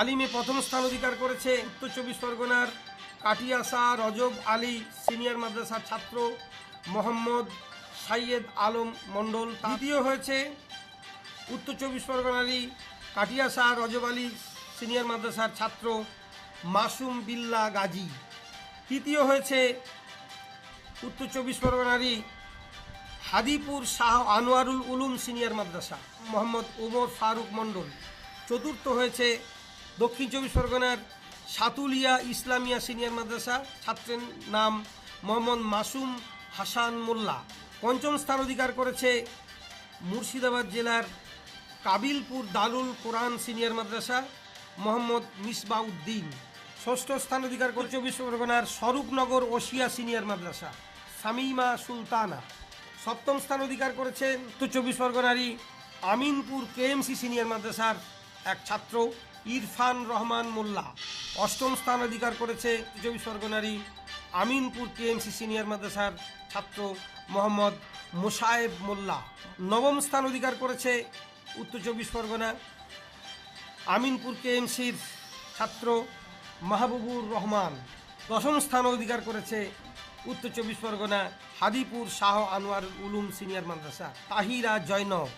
আলিমে প্রথম স্থান অধিকার করেছে উত্তর চব্বিশ পরগনার কাটিয়াসা রজব আলী সিনিয়র মাদ্রাসার ছাত্র মোহাম্মদ সাইয়েদ আলম মণ্ডল। দ্বিতীয় হয়েছে উত্তর চব্বিশ পরগনারই কাটিয়াসা রজব আলী সিনিয়র মাদ্রাসার ছাত্র মাসুম বিল্লা গাজী। তৃতীয় হয়েছে উত্তর চব্বিশ পরগনারই হাদিপুর শাহ আনোয়ারুল উলুম সিনিয়র মাদ্রাসা মোহাম্মদ ওমর ফারুক মণ্ডল। চতুর্থ হয়েছে দক্ষিণ চব্বিশ পরগনার সাতুলিয়া ইসলামিয়া সিনিয়র মাদ্রাসা ছাত্রের নাম মোহাম্মদ মাসুম হাসান মোল্লা। পঞ্চম স্থান অধিকার করেছে মুর্শিদাবাদ জেলার কাবিলপুর দারুল কোরআন সিনিয়র মাদ্রাসা মোহাম্মদ মিসবাউদ্দিন। ষষ্ঠ স্থান অধিকার করে চব্বিশ পরগনার স্বরূপনগর ওশিয়া সিনিয়র মাদ্রাসা সামিমা সুলতানা। সপ্তম স্থান অধিকার করেছেন উত্তর চব্বিশ পরগনারই আমিনপুর কেএমসি সিনিয়র মাদ্রাসার এক ছাত্র। ইরফান রহমান মোল্লা। অষ্টম স্থান অধিকার করেছে চব্বিশ পরগনারই আমিনপুর কেএমসি সিনিয়র মাদ্রাসার ছাত্র মোহাম্মদ মোসায়েব মোল্লা। নবম স্থান অধিকার করেছে উত্তর চব্বিশ পরগনা আমিনপুর কেএমসির ছাত্র মাহবুবুর রহমান। দশম স্থান অধিকার করেছে উত্তর চব্বিশ পরগনা হাদিপুর শাহ আনোয়ার উলুম সিনিয়র মাদ্রাসা। তাহিরা জৈনব